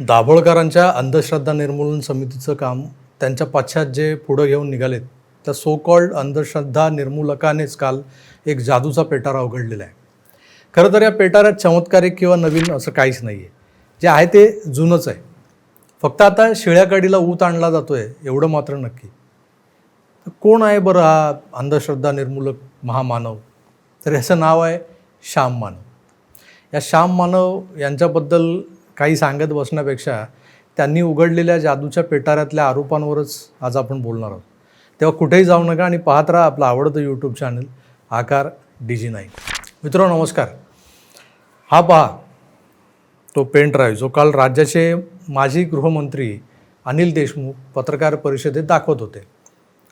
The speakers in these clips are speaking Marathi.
दाभोळकरांच्या अंधश्रद्धा निर्मूलन समितीचं काम त्यांच्या पश्चात जे पुढं घेऊन निघालेत त्या सो कॉल्ड अंधश्रद्धा निर्मूलकानेच काल एक जादूचा पेटारा उघडलेला आहे. खरं तर या पेटाऱ्यात चमत्कारिक किंवा नवीन असं काहीच नाही आहे जे आहे ते जुनंच आहे. फक्त आता शिळ्याकडीला ऊत आणला जातो आहे एवढं मात्र नक्की. तर कोण आहे बरं हा अंधश्रद्धा निर्मूलक महामानव? तर ह्याचं नाव आहे श्याम मानव. या श्याम मानव यांच्याबद्दल काही सांगत बसण्यापेक्षा त्यांनी उघडलेल्या जादूच्या पेटाऱ्यातल्या आरोपांवरच आज आपण बोलणार आहोत. तेव्हा कुठेही जाऊ नका आणि पाहत राहा आपलं आवडतं YouTube channel Aakar D G nine मित्र नमस्कार. हा पहा तो पेन ड्राईव्ह जो काल राज्याचे माजी गृहमंत्री अनिल देशमुख पत्रकार परिषदेत दाखवत होते.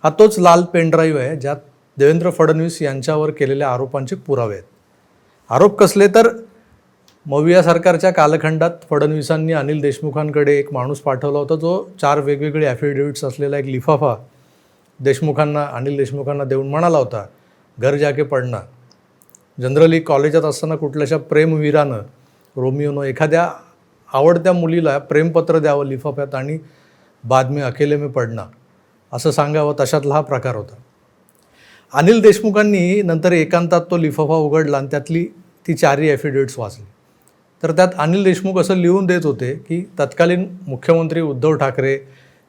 हा तोच लाल पेन ड्राईव्ह आहे ज्यात देवेंद्र फडणवीस यांच्यावर केलेल्या आरोपांचे पुरावे आहेत. आरोप कसले तर मविया सरकारच्या कालखंडात फडणवीसांनी अनिल देशमुखांकडे एक माणूस पाठवला होता. जो चार वेगवेगळे ॲफिडेविट्स असलेला एक लिफाफा देशमुखांना अनिल देशमुखांना देऊन म्हणाला होता घर जाके पडणं जनरली कॉलेजात असताना कुठल्याशा प्रेमवीरानं रोमिओनं एखाद्या आवडत्या मुलीला प्रेमपत्र द्यावं लिफाफ्यात आणि बाद मी अकेले मी पडणं असं सांगावं तशातला हा प्रकार होता. अनिल देशमुखांनी नंतर एकांतात तो लिफाफा उघडला आणि त्यातली ती चारही ॲफिडेविट्स वाचली. तर त्यात अनिल देशमुख असं लिहून देत होते की तत्कालीन मुख्यमंत्री उद्धव ठाकरे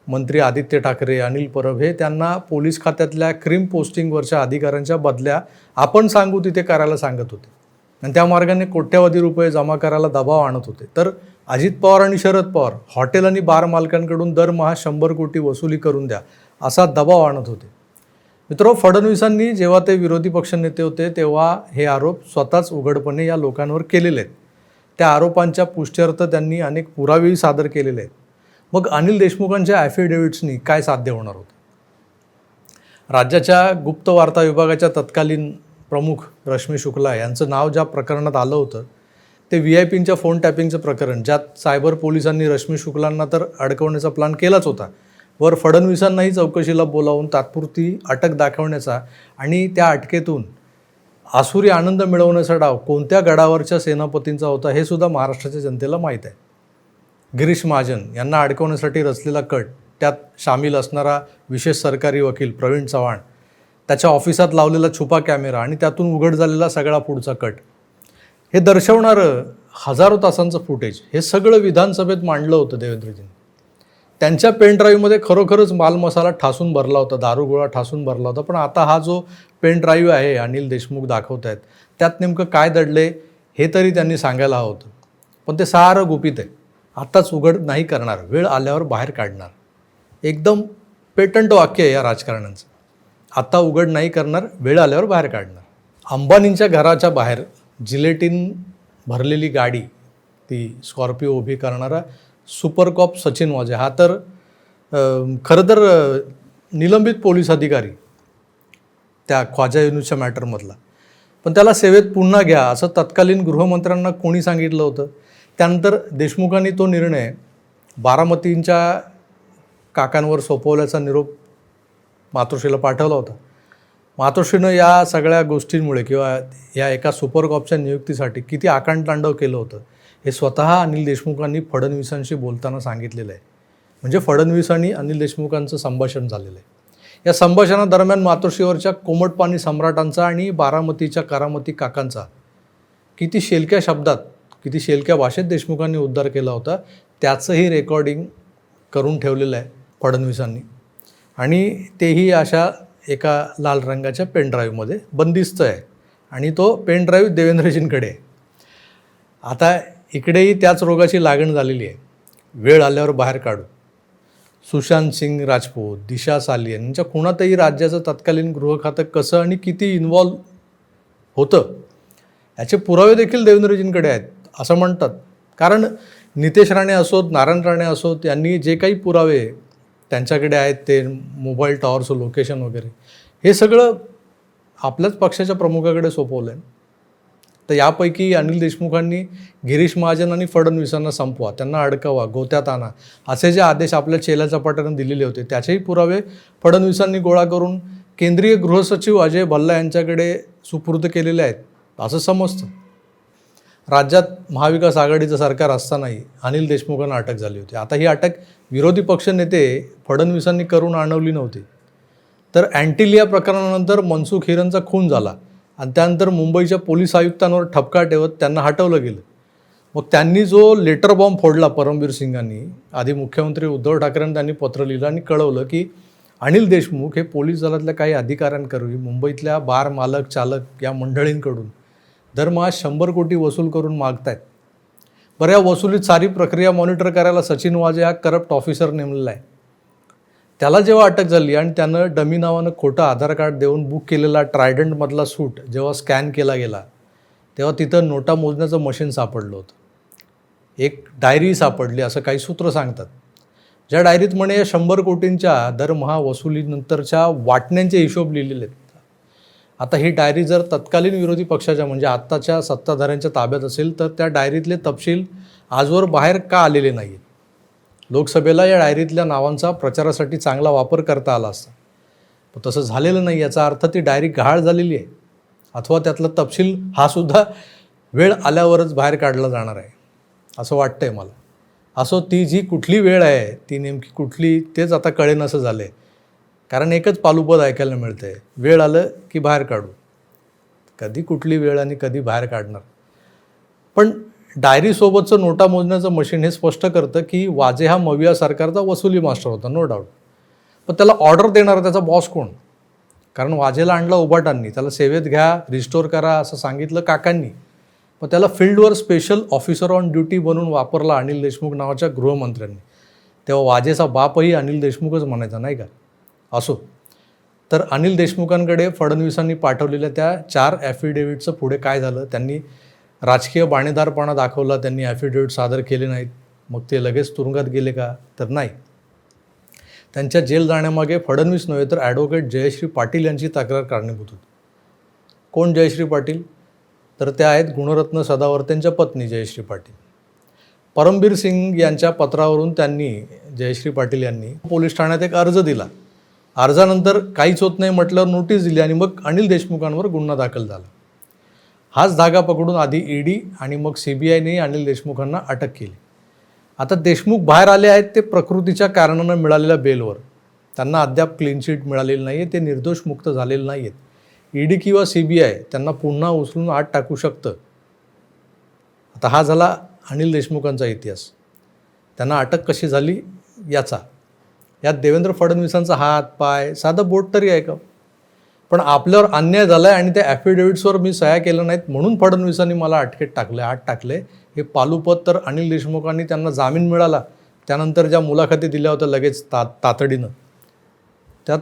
मंत्री आदित्य ठाकरे अनिल परब हे त्यांना पोलीस खात्यातल्या क्रीम पोस्टिंगवरच्या अधिकाऱ्यांच्या बदल्या आपण सांगू तिथे करायला सांगत होते. आणि त्या मार्गाने कोट्यवधी रुपये जमा करायला दबाव आणत होते. तर अजित पवार आणि शरद पवार हॉटेल आणि बार मालकांकडून दरमहा शंभर कोटी वसुली करून द्या असा दबाव आणत होते. मित्र फडणवीसांनी जेव्हा ते विरोधी पक्षनेते होते तेव्हा हे आरोप स्वतःच उघडपणे या लोकांवर केलेले आहेत. त्या आरोपांच्या पुष्ट्यर्थ त्यांनी अनेक पुरावेही सादर केलेले आहेत. मग अनिल देशमुखांच्या ॲफिडेव्हिट्सनी काय साध्य होणार होतं? राज्याच्या गुप्त वार्ता विभागाच्या तत्कालीन प्रमुख रश्मी शुक्ला यांचं नाव ज्या प्रकरणात आलं होतं ते व्ही आय पींच्या फोन टॅपिंगचं प्रकरण ज्यात सायबर पोलिसांनी रश्मी शुक्लांना तर अडकवण्याचा प्लॅन केलाच होता. वर फडणवीसांनाही चौकशीला बोलावून तात्पुरती अटक दाखवण्याचा आणि त्या अटकेतून आसुरी आनंद मिळवण्याचा डाव कोणत्या गडावरच्या सेनापतींचा होता हे सुद्धा महाराष्ट्राच्या जनतेला माहीत आहे. गिरीश महाजन यांना अडकवण्यासाठी रचलेला कट त्यात सामील असणारा विशेष सरकारी वकील प्रवीण चव्हाण त्याच्या ऑफिसात लावलेला छुपा कॅमेरा आणि त्यातून उघड झालेला सगळा पुढचा कट. हे दर्शवणारं हजारो तासांचं फुटेज हे सगळं विधानसभेत मांडलं होतं देवेंद्रजींनी. त्यांच्या पेनड्राईव्हमध्ये खरोखरच माल मसाला ठासून भरला होता दारुगोळा ठासून भरला होता. पण आता हा जो पेन ड्राईव्ह आहे अनिल देशमुख दाखवत आहेत त्यात नेमकं काय दडले हे तरी त्यांनी सांगायला हवं होतं. पण ते सारं गुपित आहे. आत्ताच उघड नाही करणार वेळ आल्यावर बाहेर काढणार. एकदम पेटंट वाक्य आहे या राजकारण्यांचं आत्ता उघड नाही करणार वेळ आल्यावर बाहेर काढणार. अंबानींच्या घराच्या बाहेर जिलेटिन भरलेली गाडी ती स्कॉर्पिओ उभी करणारा सुपर कॉप सचिन वाजे. हा तर खरं तर निलंबित पोलीस अधिकारी त्या ख्वाजा युनुसच्या मॅटरमधला. पण त्याला सेवेत पुन्हा घ्या असं तत्कालीन गृहमंत्र्यांना कोणी सांगितलं होतं. त्यानंतर देशमुखांनी तो निर्णय बारामतींच्या काकांवर सोपवल्याचा निरोप मातोश्रीला पाठवला होता. मातोश्रीनं या सगळ्या गोष्टींमुळे किंवा या एका सुपर कॉपच्या नियुक्तीसाठी किती आकांडतांडव केलं होतं हे स्वतः अनिल देशमुखांनी फडणवीसांशी बोलताना सांगितलेलं आहे. म्हणजे फडणवीस आणि अनिल देशमुखांचं संभाषण झालेलं आहे. या संभाषणादरम्यान मातोश्रीवरच्या कोमटपाणी सम्राटांचा आणि बारामतीच्या करामती काकांचा किती शेलक्या शब्दात किती शेलक्या भाषेत देशमुखांनी उद्धार केला होता त्याचंही रेकॉर्डिंग करून ठेवलेलं आहे फडणवीसांनी. आणि तेही अशा एका लाल रंगाच्या पेनड्राईव्हमध्ये बंदिस्त आहे. आणि तो पेनड्राईव्ह देवेंद्रजींकडे आहे. आता इकडेही त्याच रोगाची लागण झालेली आहे. वेळ आल्यावर बाहेर काढू. सुशांत सिंग राजपूत दिशा सालियन यांच्या कुणातही राज्याचं तत्कालीन गृहखातं कसं आणि किती इन्व्हॉल्व होतं याचे पुरावे देखील देवेंद्रजींकडे आहेत असं म्हणतात. कारण नितेश राणे असोत नारायण राणे असोत यांनी जे काही पुरावे त्यांच्याकडे आहेत ते मोबाईल टॉवर्स लोकेशन वगैरे हे सगळं आपल्याच पक्षाच्या प्रमुखाकडे सोपवलं आहे तर यापैकी अनिल देशमुखांनी गिरीश महाजन आणि फडणवीसांना संपवा त्यांना अडकवा गोत्यात आणा असे जे आदेश आपल्या चेला चपाट्यानं दिलेले होते त्याचेही पुरावे फडणवीसांनी गोळा करून केंद्रीय गृहसचिव अजय भल्ला यांच्याकडे सुपूर्द केलेले आहेत असं समजतं. राज्यात महाविकास आघाडीचं सरकार असतानाही अनिल देशमुखांना अटक झाली होती. आता ही अटक विरोधी पक्षनेते फडणवीसांनी करून आणवली नव्हती. तर अँटिलिया प्रकरणानंतर मनसुख हिरनचा खून झाला. आणि त्यानंतर मुंबईच्या पोलीस आयुक्तांवर ठपका ठेवत त्यांना हटवलं गेलं. मग त्यांनी जो लेटर बॉम्ब फोडला परमवीर सिंगांनी आधी मुख्यमंत्री उद्धव ठाकरेंना त्यांनी पत्र लिहिलं आणि कळवलं की अनिल देशमुख हे पोलीस दलातल्या काही अधिकाऱ्यांकरवी मुंबईतल्या बार मालक चालक या मंडळींकडून दरमहा शंभर कोटी वसूल करून मागतायत. बरं या वसुलीत सारी प्रक्रिया मॉनिटर करायला सचिन वाजे हा करप्ट ऑफिसर नेमलेला आहे. त्याला जेव्हा अटक झाली आणि त्यानं डमी नावानं खोटं आधार कार्ड देऊन बुक केलेला ट्रायडंटमधला सूट जेव्हा स्कॅन केला गेला तेव्हा तिथं नोटा मोजण्याचं मशीन सापडलं होतं. एक डायरी सापडली असं काही सूत्र सांगतात. ज्या डायरीत म्हणे शंभर कोटींच्या दरमहा वसुलीनंतरच्या वाटण्यांचे हिशोब लिहिलेले आहेत. आता ही डायरी जर तत्कालीन विरोधी पक्षाच्या म्हणजे आत्ताच्या सत्ताधाऱ्यांच्या ताब्यात असेल तर त्या डायरीतले तपशील आजवर बाहेर का आलेले नाहीत? लोकसभेला या डायरीतल्या नावांचा प्रचारासाठी चांगला वापर करता आला असता. पण तसं झालेलं नाही याचा अर्थ ती डायरी गहाळ झालेली आहे. अथवा त्यातला तपशील हा सुद्धा वेळ आल्यावरच बाहेर काढला जाणार आहे असं वाटतंय मला. असो ती जी कुठली वेळ आहे ती नेमकी कुठली तेच आता कळेन असं झालं आहे कारण एकच पालुपद ऐकायला मिळतं आहे वेळ आलं की बाहेर काढू. कधी कुठली वेळ आणि कधी बाहेर काढणार. पण डायरीसोबतचं नोटा मोजण्याचं मशीन हे स्पष्ट करतं की वाजे हा मविया सरकारचा वसुली मास्टर होता नो डाऊट पण त्याला ऑर्डर देणारा त्याचा बॉस कोण? कारण वाजेला आणला उभाटांनी त्याला सेवेत घ्या रिस्टोर करा असं सांगितलं काकांनी. पण त्याला फील्डवर स्पेशल ऑफिसर ऑन ड्युटी बनून वापरला अनिल देशमुख नावाच्या गृहमंत्र्यांनी. तेव्हा वाजेचा बापही अनिल देशमुखच म्हणायचा नाही का? असो. तर अनिल देशमुखांकडे फडणवीसांनी पाठवलेल्या त्या चार ॲफिडेव्हिटचं पुढे काय झालं त्यांनी राजकीय बाणेदारपणा दाखवला त्यांनी ॲफिडेविट सादर केले नाहीत. मग ते लगेच तुरुंगात गेले का? तर नाही. त्यांच्या जेल जाण्यामागे फडणवीस नव्हे तर ॲडव्होकेट जयश्री पाटील यांची तक्रार कारणीभूत होती. कोण जयश्री पाटील? तर त्या आहेत गुणरत्न सदावर्तेंच्या पत्नी जयश्री पाटील. परमबीर सिंग यांच्या पत्रावरून त्यांनी जयश्री पाटील यांनी पोलीस ठाण्यात एक अर्ज दिला. अर्जानंतर काहीच होत नाही म्हटल्यावर नोटीस दिली आणि मग अनिल देशमुखांवर गुन्हा दाखल झाला. हाच धागा पकडून आधी ईडी आणि मग सी बी आयने अनिल देशमुखांना अटक केली. आता देशमुख बाहेर आले आहेत ते प्रकृतीच्या कारणानं मिळालेल्या बेलवर. त्यांना अद्याप क्लीन चिट मिळालेली नाही आहे ते निर्दोष मुक्त झालेले नाही आहेत ईडी किंवा सी बी आय त्यांना पुन्हा उचलून आत टाकू शकतं. आता हा झाला अनिल देशमुखांचा इतिहास. त्यांना अटक कशी झाली याचा. यात देवेंद्र फडणवीसांचा हात पाय साधं बोट तरी आहे का? पण आपल्यावर अन्याय झाला आहे आणि त्या ॲफिडेव्हिट्सवर मी सह्या केल्या नाहीत म्हणून फडणवीसांनी मला अटकेत टाकले आत टाकले. हे पालुपत तर अनिल देशमुखांनी त्यांना जामीन मिळाला. त्यानंतर ज्या मुलाखती दिल्या होत्या लगेच ता तातडीनं. त्यात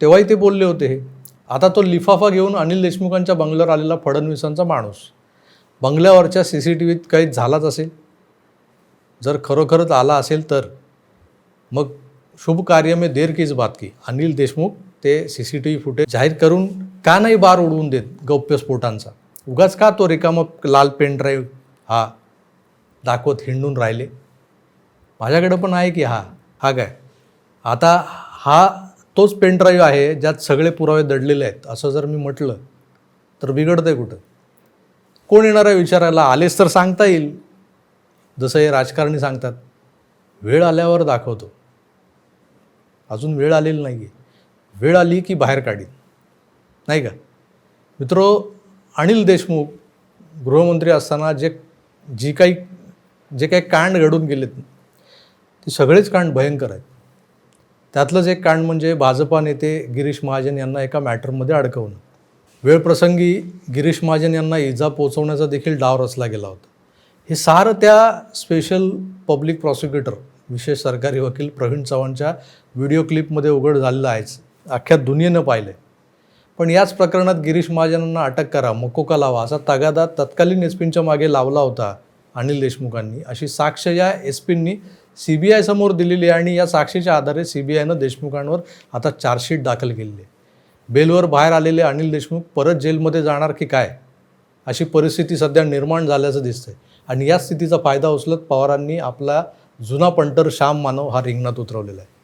तेव्हाही ते बोलले होते हे. आता तो लिफाफा घेऊन अनिल देशमुखांच्या बंगल्यावर आलेला फडणवीसांचा माणूस. बंगल्यावरच्या सी सी टी व्हीत काही झालाच असेल. जर खरोखरच आला असेल तर. मग शुभ कार्य में देर कीच बात की. अनिल देशमुख ते C C T V footage जाहीर करून का नाही बार उडवून देत गौप्यस्फोटांचा उगाच का तो रिकामं लाल पेन ड्राईव्ह हा दाखवत हिंडून राहिले? माझ्याकडं पण आहे की हा? हा काय? आता हा तोच पेन ड्राईव्ह आहे ज्यात सगळे पुरावे दडलेले आहेत. असं जर मी म्हटलं तर बिघडतं आहे कुठं? कोण येणार आहे विचारायला आलेच तर सांगता येईल. जसं हे राजकारणी सांगतात वेळ आल्यावर दाखवतो. अजून वेळ आलेली नाही आहे वेळ आली की बाहेर काढीन. नाही का? मित्रो अनिल देशमुख गृहमंत्री असताना जे जी काही जे काही कांड घडून गेलेत ते सगळेच कांड भयंकर आहेत. त्यातलंच एक कांड म्हणजे भाजपा नेते गिरीश महाजन यांना एका मॅटरमध्ये अडकवणं. वेळप्रसंगी गिरीश महाजन यांना इजा पोचवण्याचा देखील डाव रचला गेला होता. हे सारं त्या स्पेशल पब्लिक प्रॉसिक्युटर विशेष सरकारी वकील प्रवीण चव्हाणच्या व्हिडिओ क्लिपमध्ये उघड झालेलं आहेच. अख्ख्या दुनियेनं पाहिलं पण याच प्रकरणात गिरीश महाजनांना अटक करा मकोका लावा असा तगादा तत्कालीन एस पींच्या मागे लावला होता अनिल देशमुखांनी. अशी साक्ष या एस पींनी सी बी आयसमोर दिलेली आहे आणि या साक्षीच्या आधारे सी बी आयनं देशमुखांवर आता चार्जशीट दाखल केलेली आहे. बेलवर बाहेर आलेले अनिल देशमुख परत जेलमध्ये जाणार की काय? अशी परिस्थिती सध्या निर्माण झाल्याचं दिसतंय. आणि या स्थितीचा फायदा उचलत पवारांनी आपला जुना पंटर श्याम मानव हा रिंगणात उतरवलेला आहे.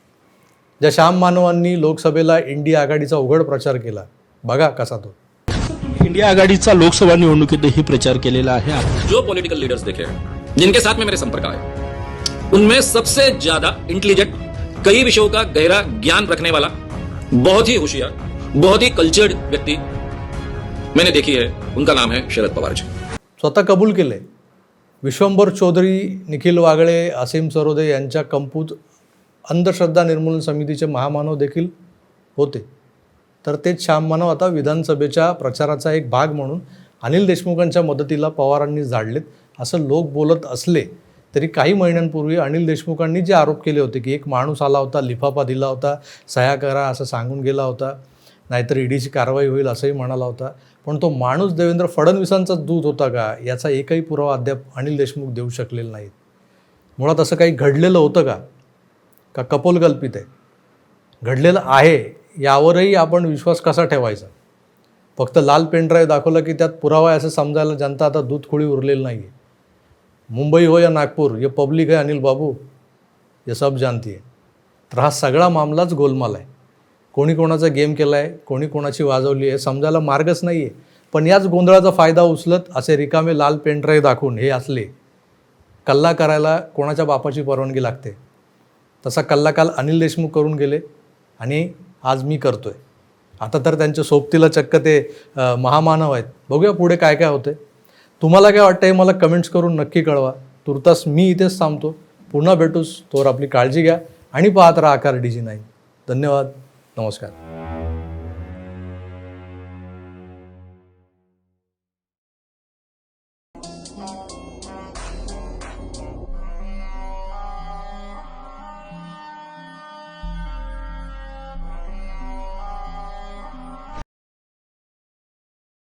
ज्या श्याम मानवांनी लोकसभेला इंडिया आघाडीचा उघड प्रचार केला बघा कसा तो. इंडिया आघाडीचा लोकसभा निवडणुकीतही प्रचार केलेला आहे. जो पॉलिटिकल लीडर्स देखे हैं जिनके साथ में मेरे संपर्क आए उनमें सबसे ज्यादा इंटेलिजेंट कई विषयों का गहरा ज्ञान रखने वाला बहुत ही होशियार बहुत ही कल्चर्ड व्यक्ति मैंने देखी है। उनका नाम है शरद पवार जी। स्वतः कबूल केले. विश्वंभर चौधरी निखिल वागळे असीम सरोदे यांच्या कंपूत अंधश्रद्धा निर्मूलन समितीचे महामानव देखील होते. तर तेच श्याममानव आता विधानसभेच्या प्रचाराचा एक भाग म्हणून अनिल देशमुखांच्या मदतीला पवारांनी जाडलेत असं लोक बोलत असले तरी काही महिन्यांपूर्वी अनिल देशमुखांनी जे आरोप केले होते की एक माणूस आला होता लिफाफा दिला होता सह्या करा असं सांगून गेला होता नाहीतर ईडीची कारवाई होईल असंही म्हणाला होता. पण तो माणूस देवेंद्र फडणवीसांचाच दूत होता का? याचा एकही पुरावा अद्याप अनिल देशमुख देऊ शकलेला नाहीत. मुळात असं काही घडलेलं होतं का? का कपोलकल्पित आहे? घडलेलं आहे यावरही आपण विश्वास कसा ठेवायचा? फक्त लाल पेनड्राईव्ह दाखवलं की त्यात पुरावा आहे असं समजायला जनता आता दूध खोळी उरलेली नाही आहे मुंबई हो या नागपूर हे पब्लिक आहे अनिल बाबू हे सब जाणती आहे. तर हा सगळा मामलाच गोलमाल आहे. कोणी कोणाचा गेम केला आहे कोणी कोणाची वाजवली आहे समजायला मार्गच नाही आहे पण याच गोंधळाचा फायदा उचलत असे रिकामे लाल पेनड्राईव्ह दाखवून हे असले कल्ला करायला कोणाच्या बापाची परवानगी लागते? तसा कल्ला काल अनिल देशमुख करून गेले आणि आज मी करतोय. आता तर त्यांच्या सोबतीला चक्क ते महामानव आहेत. बघूया पुढे काय काय होते तुम्हाला काय वाटतं हे मला कमेंट्स करून नक्की कळवा. तुर्तास मी इथेच थांबतो. पुन्हा भेटूस. तोवर आपली काळजी घ्या. आणि पाहत राहा आकार डी जी नाईन. धन्यवाद. नमस्कार.